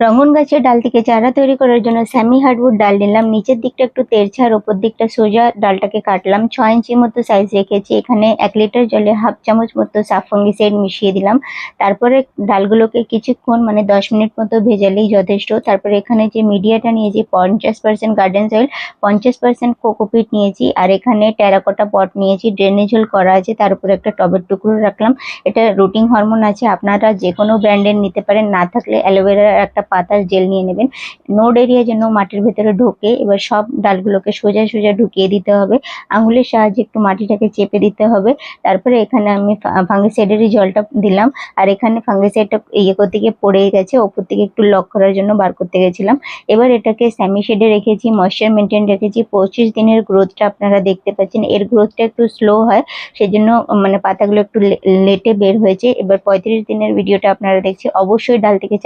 রঙন গাছের ডাল থেকে চারা তৈরি করার জন্য সেমি হার্ডউড ডাল নিলাম। নিচের দিকটা একটু তেরছা আর ওপর দিকটা সোজা ডালটাকে কাটলাম। ছ ইঞ্চি মতো সাইজ রেখেছি। এখানে এক লিটার জলে হাফ চামচ মতো সাফঙ্গিসাইড মিশিয়ে দিলাম। তারপরে ডালগুলোকে কিছুক্ষণ মানে দশ মিনিট মতো ভেজালেই যথেষ্ট। তারপরে এখানে যে মিডিয়াটা নিয়েছি, পঞ্চাশ পার্সেন্ট গার্ডেন সয়েল পঞ্চাশ পার্সেন্ট কোকোপিট নিয়েছি। আর এখানে টেরাকোটা পট নিয়েছি ড্রেনেজ হোল করা আছে। তার উপরে একটা টবের টুকরো রাখলাম। এটা রুটিং হরমোন আছে। আপনারা যে কোনো ব্র্যান্ডের নিতে পারেন। না থাকলে অ্যালোভেরার একটা পাতার জেল নিয়ে নেবেন। নোড এরিয়া যেন মাটির ভেতরে ঢোকে, এবার সব ডালগুলোকে সোজা সোজা ঢুকিয়ে দিতে হবে। আঙুলের সাহায্যে একটু মাটিটাকে চেপে দিতে হবে। তারপরে এখানে আমি ফাঙ্গিসাইডেরই জলটা দিলাম। আর এখানে ফাঙ্গিসাইডটা ইয়ে করতে গিয়ে পড়ে গেছে। ওপর থেকে একটু লক করার জন্য বার করতে গেছিলাম। এবার এটাকে স্যামি শেডে রেখেছি ময়শ্চার মেনটেন রেখেছি। পঁচিশ দিনের গ্রোথটা আপনারা দেখতে পাচ্ছেন। এর গ্রোথটা একটু স্লো হয়, সেজন্য মানে পাতাগুলো একটু লেটে বের হয়েছে। এবার পঁয়ত্রিশ দিনের ভিডিওটা আপনারা দেখছি। অবশ্যই ডাল থেকে